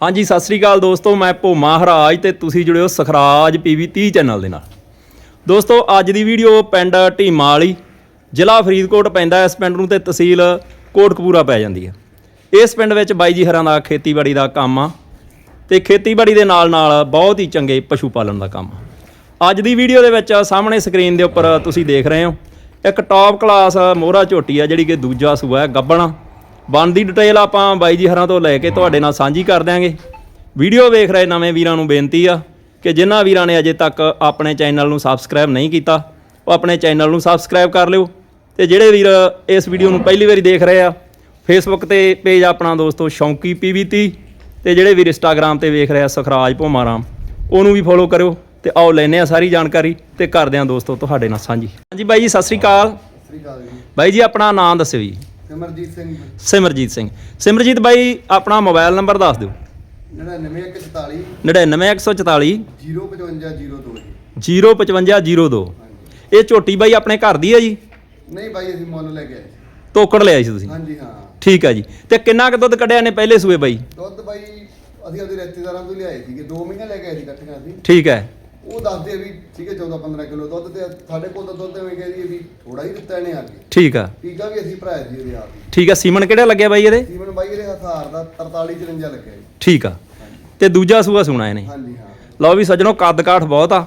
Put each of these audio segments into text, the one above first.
ਹਾਂਜੀ, ਸਤਿ ਸ੍ਰੀ ਅਕਾਲ ਦੋਸਤੋ, ਮੈਂ ਭੋਮਾ ਹਰਾਜ ਤੇ ਤੁਸੀਂ ਜੁੜਿਓ ਸਖਰਾਜ ਪੀਵੀ 30 ਚੈਨਲ ਦੇ ਨਾਲ। ਦੋਸਤੋ, ਅੱਜ ਦੀ ਵੀਡੀਓ ਪਿੰਡ ਢੀਮਾ ਵਾਲੀ ਜ਼ਿਲ੍ਹਾ ਫਰੀਦਕੋਟ ਪੈਂਦਾ ਇਸ ਪਿੰਡ ਨੂੰ ਤੇ ਤਹਿਸੀਲ ਕੋਟਕਪੂਰਾ ਪੈ ਜਾਂਦੀ ਹੈ। ਇਸ ਪਿੰਡ ਵਿੱਚ ਬਾਈ ਜੀ ਹਰਾਂ ਦਾ ਖੇਤੀਬਾੜੀ ਦਾ ਕੰਮ ਆ ਤੇ ਖੇਤੀਬਾੜੀ ਦੇ ਨਾਲ ਨਾਲ ਬਹੁਤ ਹੀ ਚੰਗੇ ਪਸ਼ੂ ਪਾਲਣ ਦਾ ਕੰਮ ਆ। ਅੱਜ ਦੀ ਵੀਡੀਓ ਦੇ ਵਿੱਚ ਸਾਹਮਣੇ ਸਕਰੀਨ ਦੇ ਉੱਪਰ ਤੁਸੀਂ ਦੇਖ ਰਹੇ ਹੋ, ਇੱਕ ਟੌਪ ਕਲਾਸ ਮੋਹਰਾ ਝੋਟੀ ਆ, ਜਿਹੜੀ ਕਿ ਦੂਜਾ ਸੂਆ ਹੈ, ਗੱਬਣਾ। ਬਣਦੀ ਡਿਟੇਲ ਆਪਾਂ ਬਾਈ ਜੀ ਹਰਾਂ ਤੋਂ ਲੈ ਕੇ ਤੁਹਾਡੇ ਨਾਲ ਸਾਂਝੀ ਕਰ ਦਿਆਂਗੇ। ਵੀਡੀਓ ਵੇਖ ਰਹੇ ਨਵੇਂ ਵੀਰਾਂ ਨੂੰ ਬੇਨਤੀ ਆ ਕਿ ਜਿਨ੍ਹਾਂ ਵੀਰਾਂ ਨੇ ਅਜੇ ਤੱਕ ਆਪਣੇ ਚੈਨਲ ਨੂੰ ਸਬਸਕ੍ਰਾਈਬ ਨਹੀਂ ਕੀਤਾ ਉਹ ਆਪਣੇ ਚੈਨਲ ਨੂੰ ਸਬਸਕ੍ਰਾਈਬ ਕਰ ਲਿਓ ਤੇ ਜਿਹੜੇ ਵੀਰ ਇਸ ਵੀਡੀਓ ਨੂੰ ਪਹਿਲੀ ਵਾਰੀ ਦੇਖ ਰਹੇ ਆ ਫੇਸਬੁੱਕ ਤੇ ਪੇਜ ਆਪਣਾ ਦੋਸਤੋ ਸ਼ੌਂਕੀ ਪੀਵੀਤੀ ਤੇ ਜਿਹੜੇ ਵੀਰ ਇੰਸਟਾਗ੍ਰam ਤੇ ਵੇਖ ਰਹੇ ਆ ਸੁਖਰਾਜ ਭੋਮਾਰਾਮ ਉਹਨੂੰ ਵੀ ਫੋਲੋ ਕਰਿਓ ਤੇ ਆਓ ਲੈਨੇ ਆ ਸਾਰੀ ਜਾਣਕਾਰੀ ਤੇ ਕਰਦੇ ਆ ਦੋਸਤੋ ਤੁਹਾਡੇ ਨਾਲ ਸਾਂਝੀ। ਹਾਂਜੀ ਬਾਈ ਜੀ ਸਤਿ ਸ੍ਰੀ ਅਕਾਲ। ਸਤਿ ਸ੍ਰੀ ਅਕਾਲ ਜੀ। ਬਾਈ ਜੀ ਆਪਣਾ ਨਾਮ ਦੱਸਿਓ ਜੀ। ਸਿਮਰਜੀਤ ਸਿੰਘ ਸਿਮਰਜੀਤ ਸਿੰਘ। ਸਿਮਰਜੀਤ ਬਾਈ ਆਪਣਾ ਮੋਬਾਈਲ ਨੰਬਰ ਦੱਸ ਦਿਓ। 99144 99144 05502 ਜੀ। 05502 ਇਹ ਝੋਟੀ ਬਾਈ ਆਪਣੇ ਘਰ ਦੀ ਹੈ ਜੀ? ਨਹੀਂ ਬਾਈ ਅਸੀਂ ਮੁੱਲ ਲੈ ਕੇ ਆਏ ਸੀ। ਤੋਕੜ ਲਿਆਈ ਸੀ ਤੁਸੀਂ? ਹਾਂਜੀ ਹਾਂ। ਠੀਕ ਹੈ ਜੀ। ਤੇ ਕਿੰਨਾ ਕੁ ਦੁੱਧ ਕੱਢਿਆ ਨੇ ਪਹਿਲੇ ਸੂਏ ਬਾਈ? ਦੁੱਧ ਬਾਈ ਅਸੀਂ ਆਪਦੇ ਰਿਸ਼ਤੇਦਾਰਾਂ ਤੋਂ ਲਿਆਏ ਸੀਗੇ। 2 ਮਹੀਨੇ ਲੈ ਕੇ ਆਏ ਸੀ ਇਕੱਠੀਆਂ ਅਸੀਂ। ਠੀਕ ਹੈ। ਉਹ ਦੱਸਦੇ ਆ ਵੀ ਠੀਕ ਹੈ 14 15 ਕਿਲੋ ਦੁੱਧ ਤੇ ਸਾਡੇ ਕੋਲ ਤਾਂ ਦੁੱਧ ਐਵੇਂ ਕਹਿੰਦੀ ਵੀ ਥੋੜਾ ਹੀ ਦਿੱਤਾ ਇਹਨੇ ਆ ਕੇ। ਠੀਕ ਆ। ਵੀ ਅਸੀਂ ਭਰਾਇਆ ਸੀ ਇਹਦੇ ਆਪ ਹੀ। ਠੀਕ ਆ ਸੀਮਨ ਕਿਹੜਾ ਲੱਗਿਆ ਬਾਈ ਇਹਦੇ? ਜੀਵਨ ਬਾਈ ਇਹਦੇ ਹਥਾਰ ਦਾ 43 54 ਲੱਗਿਆ ਜੀ। ਠੀਕ ਆ। ਤੇ ਦੂਜਾ ਸੂਆ ਸੁਣਾ ਇਹਨੇ। ਹਾਂਜੀ ਹਾਂ। ਲਓ ਵੀ ਸੱਜਣੋ ਕੱਦ ਕਾਠ ਬਹੁਤ ਆ।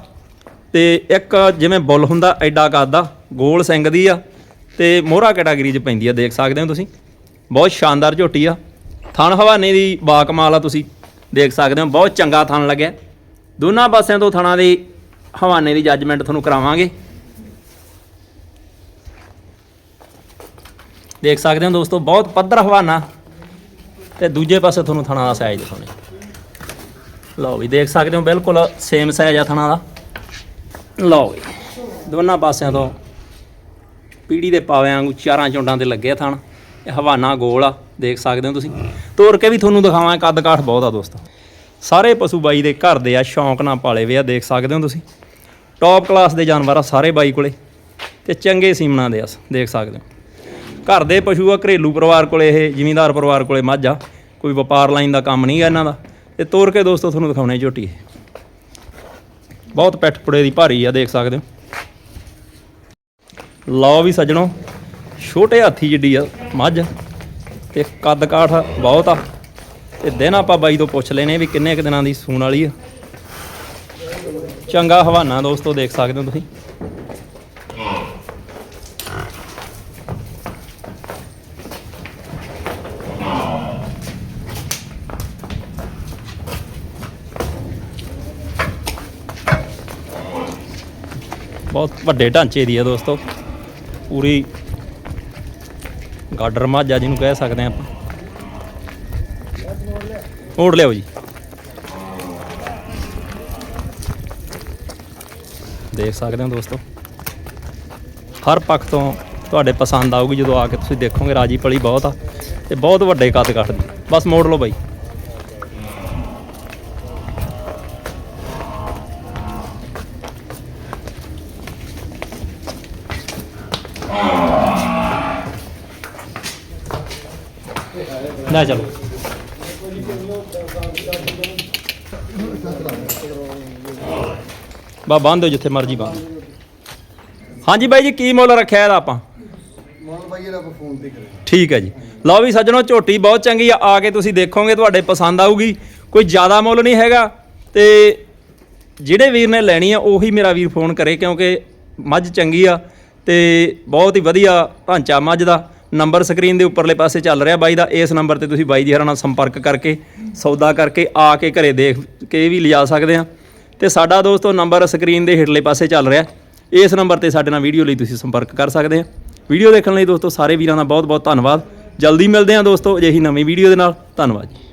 ਤੇ ਇੱਕ ਜਿਵੇਂ ਬੁੱਲ ਹੁੰਦਾ ਐਡਾ ਕੱਦ ਆ ਗੋਲ ਸਿੰਘ ਦੀ ਆ। ਤੇ ਮੋਹਰਾ ਕੈਟਾਗਰੀ 'ਚ ਪੈਂਦੀ ਆ ਦੇਖ ਸਕਦੇ ਹੋ ਤੁਸੀਂ। ਬਹੁਤ ਸ਼ਾਨਦਾਰ ਝੋਟੀ ਆ। ਥਣ ਹਵਾਨੇ ਦੀ ਬਾਕਮਾਲ ਆ ਤੁਸੀਂ। ਦੇਖ ਸਕਦੇ ਹੋ ਬਹੁਤ ਚੰਗਾ ਥਣ ਲੱਗਿਆ। ਦੋਨਾਂ ਪਾਸਿਆਂ ਤੋਂ ਥਣਾ ਦੀ ਹਵਾਨੇ ਦੀ ਜੱਜਮੈਂਟ ਤੁਹਾਨੂੰ ਕਰਾਵਾਂਗੇ। ਦੇਖ ਸਕਦੇ ਹੋ ਦੋਸਤੋ, ਬਹੁਤ ਪੱਧਰ ਹਵਾਨਾ ਤੇ ਦੂਜੇ ਪਾਸੇ ਤੁਹਾਨੂੰ ਥਣਾ ਦਾ ਸਾਈਜ਼ ਦਿਖਾਉਣੇ। ਲਓ ਵੀ, ਦੇਖ ਸਕਦੇ ਹੋ ਬਿਲਕੁਲ ਸੇਮ ਸਾਈਜ਼ ਆ ਥਣਾ ਦਾ। ਲਓ ਵੀ, ਦੋਨਾਂ ਪਾਸਿਆਂ ਤੋਂ ਪੀੜੀ ਦੇ ਪਾਵਿਆਂ ਵਾਂਗੂ ਚਾਰਾਂ ਚੁੰਡਾਂ ਤੇ ਲੱਗੇ ਆ ਥਣ। ਇਹ ਹਵਾਨਾ ਗੋਲ ਆ, ਦੇਖ ਸਕਦੇ ਹੋ ਤੁਸੀਂ। ਤੋੜ ਕੇ ਵੀ ਤੁਹਾਨੂੰ ਦਿਖਾਵਾਂ ਕੱਦ ਕਾਠ ਬਹੁਤ ਆ ਦੋਸਤੋ। ਸਾਰੇ ਪਸ਼ੂ ਬਾਈ ਦੇ ਘਰ ਦੇ ਆ, ਸ਼ੌਂਕ ਨਾਲ ਪਾਲੇ ਵੇ ਆ, ਦੇਖ ਸਕਦੇ ਹੋ ਤੁਸੀਂ। ਟੌਪ ਕਲਾਸ ਦੇ ਜਾਨਵਰ ਆ ਸਾਰੇ ਬਾਈ ਕੋਲੇ ਤੇ ਚੰਗੇ ਸੀਮਨਾ ਦੇ ਆ, ਦੇਖ ਸਕਦੇ ਹੋ। ਘਰ ਦੇ ਪਸ਼ੂ ਆ, ਘਰੇਲੂ ਪਰਿਵਾਰ ਕੋਲੇ ਇਹ, ਜ਼ਿਮੀਂਦਾਰ ਪਰਿਵਾਰ ਕੋਲੇ ਮੱਝ ਆ, ਕੋਈ ਵਪਾਰ ਲਾਈਨ ਦਾ ਕੰਮ ਨਹੀਂ ਗਾ ਇਹਨਾਂ ਦਾ। ਤੇ ਤੋਰ ਕੇ ਦੋਸਤੋ ਤੁਹਾਨੂੰ ਦਿਖਾਉਣੇ ਝੋਟੀ ਇਹ। ਬਹੁਤ ਪਿੱਠ ਪੁੜੇ ਦੀ ਭਾਰੀ ਆ, ਦੇਖ ਸਕਦੇ ਹੋ। ਲਓ ਵੀ ਸੱਜਣੋ, ਛੋਟੇ ਹਾਥੀ ਜਿੱਡੀ ਆ ਮੱਝ ਤੇ ਕੱਦ ਕਾਠ ਬਹੁਤ ਆ। ਤੇ ਦਿਨ ਆਪਾਂ ਬਾਈ ਤੋਂ ਪੁੱਛ ਲੈਨੇ ਵੀ ਕਿੰਨੇ ਕੁ ਦਿਨਾਂ ਦੀ ਸੂਣ ਵਾਲੀ ਆ। ਚੰਗਾ ਹਵਾਨਾ ਦੋਸਤੋ, ਦੇਖ ਸਕਦੇ ਹੋ ਤੁਸੀਂ। ਬਹੁਤ ਵੱਡੇ ਢਾਂਚੇ ਦੀ ਹੈ ਦੋਸਤੋ। ਪੂਰੀ ਗਾਡਰ ਮਾਝਾ ਜਿਹਨੂੰ ਕਹਿ ਸਕਦੇ ਆ ਆਪਾਂ। ਮੋੜ ਲਿਆਓ ਜੀ। ਦੇਖ ਸਕਦੇ ਹੋ ਦੋਸਤੋ। ਹਰ ਪੱਖ ਤੋਂ ਤੁਹਾਡੇ ਪਸੰਦ ਆਊਗੀ, ਜਦੋਂ ਆ ਕੇ ਤੁਸੀਂ ਦੇਖੋਗੇ, ਰਾਜੀ ਪਲੀ ਬਹੁਤ ਆ ਤੇ ਬਹੁਤ ਵੱਡੇ ਕੱਦ ਕੱਟਦੀ ਬਸ ਮੋੜ ਲਓ ਬਾਈ। ਲੈ ਚਲੋ। ਬਾ ਬੰਦ ਹੋ ਜਿੱਥੇ ਮਰਜ਼ੀ ਬੰਦ। ਹਾਂਜੀ ਬਾਈ ਜੀ ਕੀ ਮੁੱਲ ਰੱਖਿਆ ਇਹਦਾ ਆਪਾਂ? ਮੁੱਲ ਬਾਈ ਇਹਦਾ ਆਪਾਂ ਫੋਨ ਤੇ ਕਰੇ ਠੀਕ ਹੈ ਜੀ। ਲਓ ਵੀ ਸੱਜਣੋ ਝੋਟੀ ਬਹੁਤ ਚੰਗੀ ਆ ਆ ਕੇ ਤੁਸੀਂ ਦੇਖੋਗੇ ਤੁਹਾਡੇ ਪਸੰਦ ਆਊਗੀ। ਕੋਈ ਜ਼ਿਆਦਾ ਮੁੱਲ ਨਹੀਂ ਹੈਗਾ ਤੇ ਜਿਹੜੇ ਵੀਰ ਨੇ ਲੈਣੀ ਆ ਉਹੀ ਮੇਰਾ ਵੀਰ ਫੋਨ ਕਰੇ ਕਿਉਂਕਿ ਮੱਝ ਚੰਗੀ ਆ ਤੇ ਬਹੁਤ ਹੀ ਵਧੀਆ ਢਾਂਚਾ ਮੱਝ ਦਾ। ਨੰਬਰ ਸਕਰੀਨ ਦੇ ਉੱਪਰਲੇ ਪਾਸੇ ਚੱਲ ਰਿਹਾ ਬਾਈ ਦਾ ਇਸ ਨੰਬਰ ਤੇ ਤੁਸੀਂ ਬਾਈ ਦੀ ਹਰਾਂ ਨਾਲ ਸੰਪਰਕ ਕਰਕੇ ਸੌਦਾ ਕਰਕੇ ਆ ਕੇ ਘਰੇ ਦੇਖ ਕੇ ਵੀ ਲਿਜਾ ਸਕਦੇ ਆ। ਤੇ ਸਾਡਾ ਦੋਸਤੋ ਨੰਬਰ ਸਕਰੀਨ ਦੇ ਹੇਠਲੇ ਪਾਸੇ ਚੱਲ ਰਿਹਾ ਇਸ ਨੰਬਰ ਤੇ ਸਾਡੇ ਨਾਲ ਵੀਡੀਓ ਲਈ ਤੁਸੀਂ ਸੰਪਰਕ ਕਰ ਸਕਦੇ ਆ ਵੀਡੀਓ ਦੇਖਣ ਲਈ ਦੋਸਤੋ ਸਾਰੇ ਵੀਰਾਂ ਦਾ ਬਹੁਤ ਬਹੁਤ ਧੰਨਵਾਦ। ਜਲਦੀ ਮਿਲਦੇ ਹਾਂ ਦੋਸਤੋ ਅਜਿਹੀ ਨਵੀਂ ਵੀਡੀਓ ਦੇ ਨਾਲ। ਧੰਨਵਾਦ ਜੀ।